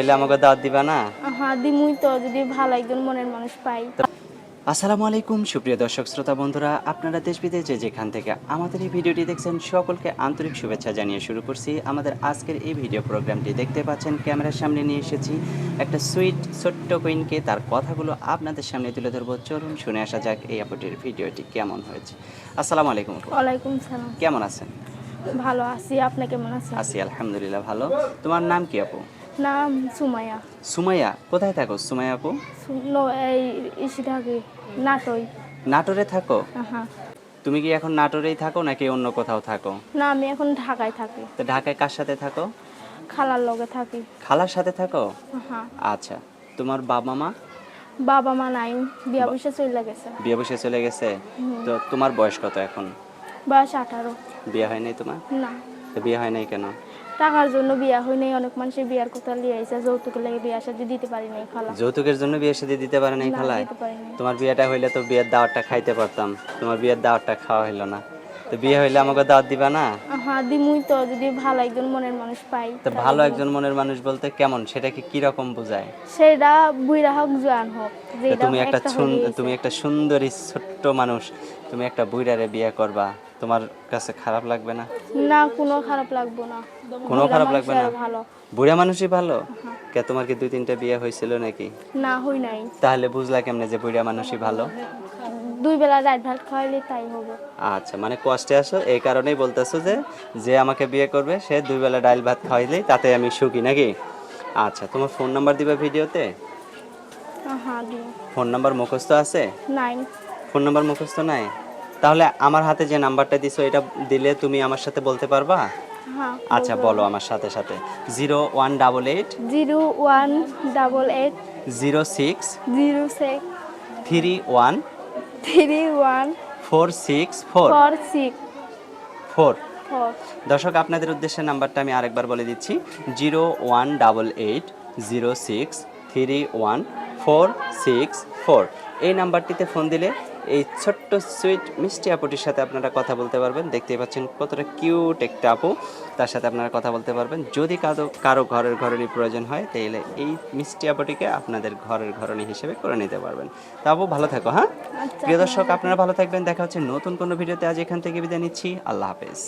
তাহলে আমাকে দাওয়াত দিবা না? হ্যাঁ দিমুই তো যদি ভালো একজন মনের মানুষ পাই। আসসালামু আলাইকুম সুপ্রিয় দর্শক শ্রোতা বন্ধুরা। আপনারা দেশ বিদেশে যেখান থেকে আমাদের এই ভিডিওটি দেখছেন সকলকে আন্তরিক শুভেচ্ছা জানিয়ে শুরু করছি। আমাদের আজকের এই ভিডিও প্রোগ্রামটি দেখতে পাচ্ছেন ক্যামেরার সামনে নিয়ে এসেছি একটা সুইট ছোট্ট কুইনকে তার কথাগুলো আপনাদের সামনে তুলে ধরবো। চলুন শুনে আসা যাক এই আপুটির ভিডিওটি কেমন হয়েছে। আসসালামু আলাইকুম। ওয়ালাইকুম সালাম। কেমন আছেন? ভালো আছি আপনি কেমন আছেন? আছি আলহামদুলিল্লাহ ভালো। তোমার নাম কি আপু? নাম সুমাইয়া। সুমাইয়া কোথায় থাকো? সুমাইয়া আপু? এই ইসি থাকি নাটই। নাটোরে থাকো? হ্যাঁ তুমি কি এখন নাটোরেই থাকো নাকি অন্য কোথাও থাকো? না আমি এখন ঢাকায় থাকি। তো ঢাকায় কার সাথে থাকো? খালার লগে থাকি। খালার সাথে থাকো? হ্যাঁ আচ্ছা তোমার বাবা মা? বাবা মা নাই বিয়া বসে চলে গেছে। বিয়ে বসে চলে গেছে? তো তোমার বয়স কত এখন? বয়স আঠারো। বিয়ে হয় নাই তোমার? না। তো বিয়ে হয় নাই কেন? টাকার জন্য বিয়া হয় নাই অনেক মানুষের বিয়ার কথা লিয়ে যৌতুকের লাগে বিয়া দিতে পারি নাই খালা। যৌতুকের জন্য বিয়ে দিতে পারে নাই দিতে পারি নাই। তোমার বিয়েটা হইলে তো বিয়ের দাওয়াতটা খাইতে পারতাম। তোমার বিয়ের দাওয়াতটা খাওয়া হইল না। তো বিয়ে হইলে আমাকে দাওয়াত দিবা না? হ্যাঁ দিমুই তো যদি ভালো একজন মনের মানুষ পাই তো ভালো একজন মনের মানুষ বলতে কেমন? সেটাকে কি রকম বোঝায়? সেটা বুইরা হোক জোয়ান হোক তো যেটা তুমি একটা একটা সুন- হলেই তুমি একটা সুন্দরী ছোট্ট মানুষ তুমি একটা বুইরারে বিয়ে করবা। তোমার কাছে খারাপ লাগবে না? না কোনো খারাপ লাগবো না। কোনো খারাপ লাগবে না? ভালো। বুড়া মানুষই ভালো? কে তোমার কি দুই তিনটা বিয়ে হয়েছিল নাকি? না হই নাই। তাহলে বুঝলা কেমনে যে বুড়া মানুষই ভালো? দুই বেলা রাত ভাত খাওয়াইলে তাই হবে। আচ্ছা মানে কষ্টে আসো এই কারণেই বলতেছো যে যে আমাকে বিয়ে করবে সে দুই বেলা ডাল ভাত খাওয়াইলেই তাতে আমি সুখী নাকি? আচ্ছা তোমার ফোন নাম্বার দিবা ভিডিওতে? হ্যাঁ দিও। ফোন নাম্বার মুখস্থ আছে? নাইন ফোন নাম্বার মুখস্থ নাই? তাহলে আমার হাতে যে নাম্বারটা দিছো এটা দিলে তুমি আমার সাথে বলতে পারবা? হ্যাঁ আচ্ছা বলো আমার সাথে সাথে। Zero one double eight. Zero one double eight. Zero six. Zero six. Three one. Three one. Four six four. Four six. Four. Four. দর্শক আপনাদের উদ্দেশ্যে নাম্বারটা আমি আরেকবার বলে দিচ্ছি। Zero one double eight zero six three one. Four six four এই নাম্বারটিতে ফোন দিলে এই ছোট্ট সুইট মিষ্টি আপুটির সাথে আপনারা কথা বলতে পারবেন। দেখতেই পাচ্ছেন কতটা কিউট একটা আপু। তার সাথে আপনারা কথা বলতে পারবেন। যদি কারও কারও ঘরের ঘরণী প্রয়োজন হয় তাহলে এই মিষ্টি আপুটিকে আপনাদের ঘরের ঘরণী হিসেবে করে নিতে পারবেন। তা আপু ভালো থাকো হ্যাঁ? আচ্ছা প্রিয় দর্শক আপনারা ভালো থাকবেন। দেখা হচ্ছে নতুন কোনো ভিডিওতে। আজ এখান থেকে বিদায় নিচ্ছি। আল্লাহ হাফেজ।